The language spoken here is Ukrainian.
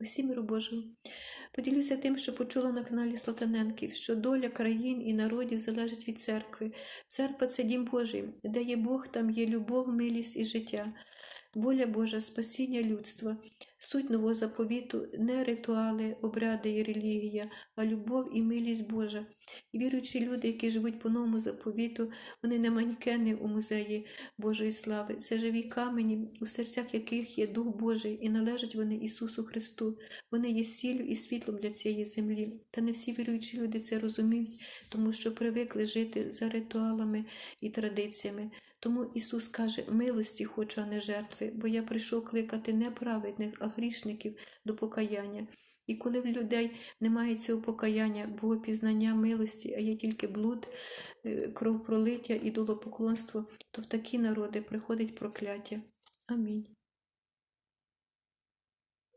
Усі миру Божого. Поділюся тим, що почула на каналі Слатаненків, що доля країн і народів залежить від церкви. Церква це дім Божий, де є Бог, там є любов, милість і життя. Воля Божа, спасіння людства, суть нового заповіту, не ритуали, обряди і релігія, а любов і милість Божа. Віруючі люди, які живуть по новому заповіту, вони не манькени у музеї Божої слави, це живі камені, у серцях яких є Дух Божий, і належать вони Ісусу Христу. Вони є сіллю і світлом для цієї землі. Та не всі віруючі люди це розуміють, тому що привикли жити за ритуалами і традиціями. Тому Ісус каже: милості хочу, а не жертви, бо я прийшов кликати не праведних, а грішників до покаяння. І коли в людей немає цього покаяння, богопізнання милості, а є тільки блуд, кров кровопролиття і долопоклонство, то в такі народи приходить прокляття. Амінь.